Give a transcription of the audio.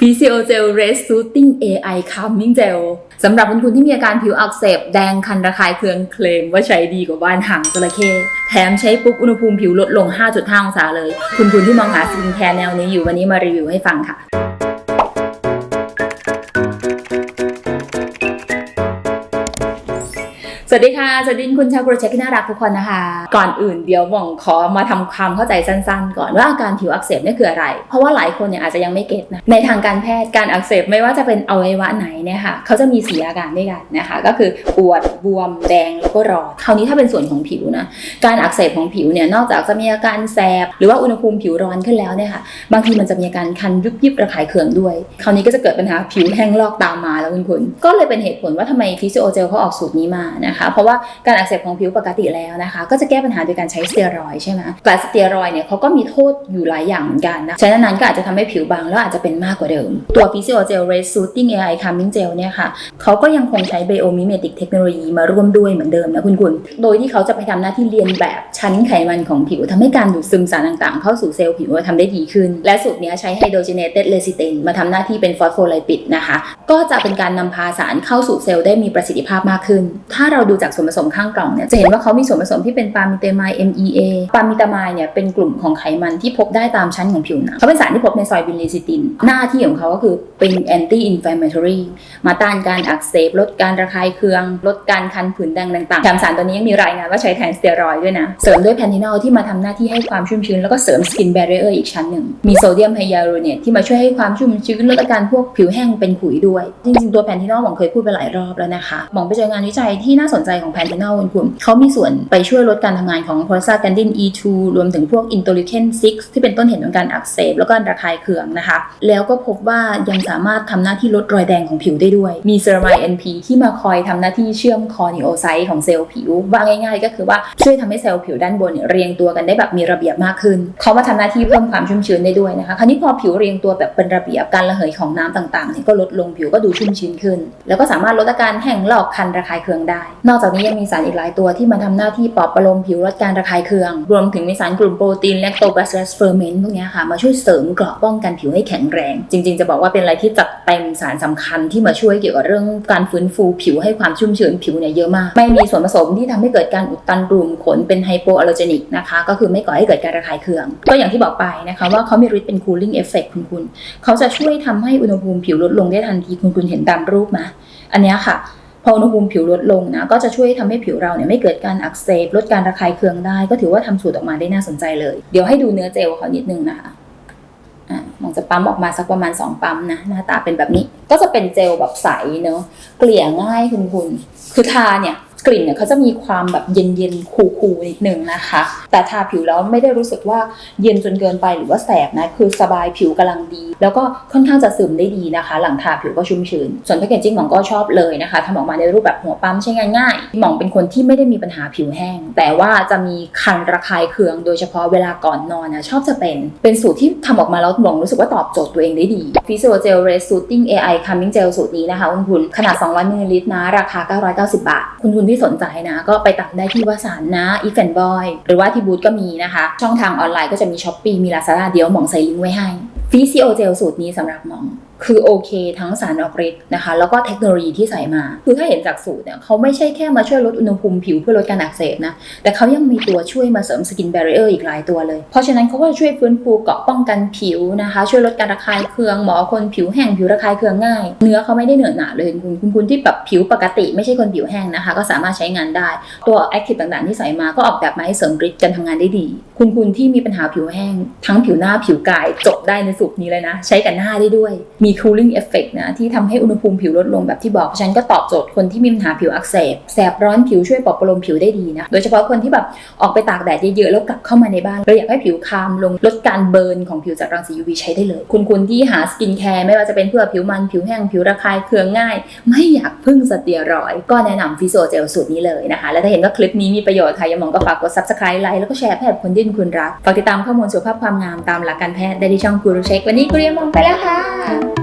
Physio Gel Red Soothing AI Calming Gel สำหรับคุณคุณที่มีอาการผิวอักเสบแดงคันระคายเคืองเคลมว่าใช้ดีกว่าบ้านหางจระเข้แถมใช้ปุ๊บอุณหภูมิผิวลดลง 5.5 องศาเลย คุณคุณที่มองหาสกินแคร์แนวนี้อยู่วันนี้มารีวิวให้ฟังค่ะ สวัสดีค่ะ สวัสดีคุณชาวโปรเจกต์ที่น่ารักทุกคนนะคะ ก่อนอื่นเดี๋ยวหม่องขอมาทำความเข้าใจสั้นๆ ก่อนว่าอาการผิวอักเสบนี่คืออะไร เพราะว่าหลายคนเนี่ยอาจจะยังไม่เก็ตนะ ในทางการแพทย์การอักเสบไม่ว่าจะเป็นอวัยวะไหนเนี่ยค่ะเขาจะมีสีอาการด้วยกันนะคะ ก็คือปวดบวมแดงแล้วก็ร้อนคราวนี้ถ้าเป็นส่วนของผิวนะ การอักเสบของผิวเนี่ยนอกจากจะมีอาการแสบหรือว่าอุณหภูมิผิวร้อนขึ้นแล้วเนี่ยค่ะ บางทีมันจะมีอาการคันยุบยิบระคายเคืองด้วย คราวนี้ก็จะเกิดปัญหาผิวแห้งลอกตามมาแล้วคุณคุณก็เลยเป็นเหตุผลว่าทำไมฟิสิโอเจลเขาออกสูตรนี้มานะคะเพราะว่าการอักเสบของผิวปกติแล้วนะคะ ก็จะแก้ปัญหาโดยการใช้สเตียรอยใช่ไหมแต่สเตียรอยเนี่ยเขาก็มีโทษอยู่หลายอย่างเหมือนกันนะใช้นานๆก็อาจจะทำให้ผิวบางแล้วอาจจะเป็นมากกว่าเดิม ตัวฟิสิโอเจลเรสซูติ้ง AI Calming Gel เนี่ยค่ะเขาก็ยังคงใช้ไบโอมิเมติกเทคโนโลยีมาร่วมด้วยเหมือนเดิมนะคุณคุณโดยที่เขาจะไปทำหน้าที่เรียนแบบชั้นไขมันของผิวทำให้การดูดซึมสารต่างๆ เข้าสู่เซลล์ผิวทำได้ดีขึ้น และสูตรนี้ใช้ไฮโดรเจเนเต็ดเลซิเตนมาทำหน้าที่เป็นฟอสโฟไลปิดนะคะ ก็จะเป็นการนำพาสารเข้าสู่เซลล์ได้มีประสิทธิภาพมากขึ้น ถ้าเราดูจากส่วนผสมข้างกล่องเนี่ยจะเห็นว่าเขามีส่วนผสมที่เป็นปามิเตมาย MEA ปามิตามายเนี่ยเป็นกลุ่มของไขมันที่พบได้ตามชั้นของผิวหนังเขาเป็นสารที่พบในซอยบินเลซิติน หน้าที่ของเขาก็คือเป็น anti inflammatory มาต้านการอักเสบ ลดการระคายเคือง ลดการคันผื่นแดงต่างๆแถมสารตัวนี้ยังมีรายงานว่าใช้แทนสเตียรอยด์ด้วยนะ เสริมด้วยแพนทินอลที่มาทำหน้าที่ให้ความชุ่มชื้นแล้วก็เสริมสกินแบร r เออร์อีกชั้นหนึ่งมีโซเดียมไฮยาลูรเนตที่มาช่วยให้ความชุ่มชื้นลดอาการพวกผิวแห้งเป็นขุยด้วย จริงๆตัวแพนทินอลหมองเคยพูดไปหลายรอบแล้วนะคะหมองไปเจองานวิจัยที่น่าสนสนใจของแพนเทนอลคุณคุณเขามีส่วนไปช่วยลดการทำงานของโพลซาแกนดิน E2 รวมถึงพวกอินโตลิเคน6 ที่เป็นต้นเหตุของการอักเสบแล้วก็ระคายเคืองนะคะ แล้วก็พบว่ายังสามารถทำหน้าที่ลดรอยแดงของผิวได้ด้วย มีเซรามาย NP ที่มาคอยทำหน้าที่เชื่อมคอนิโอไซต์ของเซลล์ผิว ว่าง่ายๆ ก็คือว่าช่วยทำให้เซลล์ผิวด้านบนเรียงตัวกันได้แบบมีระเบียบมากขึ้น เขามาทำหน้าที่เพิ่มความชุ่มชื้นได้ด้วยนะคะ คราวนี้พอผิวเรียงตัวแบบเป็นระเบียบการระเหยของน้ำต่างๆเนี่ยก็ลดลงผิวก็ดูชุ่มชื้นขึ้น แล้วก็สามารถลดอาการแห้งลอกคันระคายเคืองได้นอกจากนี้ยังมีสารอีกหลายตัวที่มาทำหน้าที่ปลอบประโลมผิวลดการระคายเคือง รวมถึงมีสารกลุ่มโปรตีนแลคโตบาซิลัสเฟอร์เมนต์พวกนี้ค่ะ มาช่วยเสริมเกราะป้องกันผิวให้แข็งแรง จริง ๆ จะบอกว่าเป็นอะไรที่จัดเต็มสารสำคัญที่มาช่วยเกี่ยวกับเรื่องการฟื้นฟูผิวให้ความชุ่มชื้นผิวเนี่ยเยอะมาก ไม่มีส่วนผสมที่ทำให้เกิดการอุดตันรูมขนเป็นไฮโปอัลเลอเจนิกนะคะก็คือไม่ก่อให้เกิดการระคายเคือง ก็อย่างที่บอกไปนะคะว่าเขามีฤทธิ์เป็น cooling effect คุณคุณเขาจะช่วยทำให้อุณหภูมิผิวลดลงได้ทันทีคุณคุณเห็นตามรูปมอันนี้ค่ะ พออุณหภูมิผิวลดลงนะก็จะช่วยทำให้ผิวเราเนี่ยไม่เกิดการอักเสบลดการระคายเคืองได้ ก็ถือว่าทำสูตรออกมาได้น่าสนใจเลย เดี๋ยวให้ดูเนื้อเจลเขานิดนึงนะคะอะมองจะปั๊มออกมาสักประมาณ 2 ปั๊มนะหน้าตาเป็นแบบนี้ ก็จะเป็นเจลแบบใสเนอะเกลี่ยง่ายคุณคุณคือทาเนี่ย กลิ่นเนี่ยเขาจะมีความแบบเย็นๆคูลๆนิดนึงนะคะ แต่ทาผิวแล้วไม่ได้รู้สึกว่าเย็นจนเกินไปหรือว่าแสบนะคือสบายผิวกำลังดี แล้วก็ค่อนข้างจะซึมได้ดีนะคะ หลังทาผิวก็ชุ่มชื้น ส่วนแพคเกจจิ้งหมองก็ชอบเลยนะคะทำออกมาในรูปแบบหัวปั๊มใช้งานง่ายหมองเป็นคนที่ไม่ได้มีปัญหาผิวแห้ง แต่ว่าจะมีคันระคายเคือง โดยเฉพาะเวลาก่อนนอนนะชอบจะเป็นเป็นสูตรที่ทำออกมาแล้วหมองรู้สึกว่าตอบโจทย์ตัวเองได้ดี f i s i o Gel Red Soothing AI Calming Gel สูตรนี้นะคะคุณคุณขนาด 200มิลลิลิตรนะราคา 990 บาท คุณคุณที่สนใจนะก็ไปตัดได้ที่วสานนะอีแฟนบอยหรือว่าที่บูธก็มีนะคะ ช่องทางออนไลน์ก็จะมีช้อปปีมีลาซาด้าเดี๋ยวหมองใส่ลิงก์ไว้ให้ฟีซีโอเจลสูตรนี้สำหรับหมอง คือโอเคทั้งสารออกฤทธิ์นะคะ แล้วก็เทคโนโลยีที่ใส่มา คือถ้าเห็นจากสูตรเนี่ยเขาไม่ใช่แค่มาช่วยลดอุณหภูมิผิวเพื่อลดการอักเสบนะ แต่เขายังมีตัวช่วยมาเสริมสกินแบร r เออร์อีกหลายตัวเลย เพราะฉะนั้นเขาก็จะช่วยฟื้นฟูเกาะป้องกันผิวนะคะ ช่วยลดการระคายเคืองหมอคนผิวแห้งผิวระคายเคืองง่าย เนื้อเขาไม่ได้เหนอะหนาเลยคุณคุณคุณที่แบบผิวปกติ ไม่ใช่คนผิวแห้งนะคะ ก็สามารถใช้งานได้ ตัวแอคทีฟต่างๆที่ใส่มาก็ออกแบบมาให้เสริมฤทธิ์การทำงานได้ดี คุณคุณที่มีปัญหาผิวแห้งทั้งผิวหน้าผิวกายจบได้ในสูตรนี้เลยนะ ใช้กับหน้าได้ด้วยมี cooling effect นะที่ทำให้อุณหภูมิผิวลดลงแบบที่บอกเพราะฉันก็ตอบโจทย์คนที่มีปัญหาผิวอักเสบแสบร้อนผิวช่วยปลอบประโลมผิวได้ดีนะโดยเฉพาะคนที่แบบออกไปตากแดดเยอะๆแล้วกลับเข้ามาในบ้านเราอยากให้ผิวคามลงลดการเบิร์นของผิวจากรังสี UV ใช้ได้เลย คุณคุณที่หาสกินแคร์ไม่ว่าจะเป็นเพื่อผิวมันผิวแห้งผิวระคายเคืองง่าย ไม่อยากพึ่งสเตียรอยก็แนะนำฟิโซเจลสูตรนี้เลยนะคะ และถ้าเห็นว่าคลิปนี้มีประโยชน์ค่ะอย่ามองก็ฝากกด subscribe ไลค์แล้วก็แชร์แพทย์คนที่คุณรักฝากติดตามข้อมูลสุขภาพความงามตามหลักการแพทย์ได้ที่ช่องกูรูเช็ควันนี้กูเรียมองไปแล้วค่ะ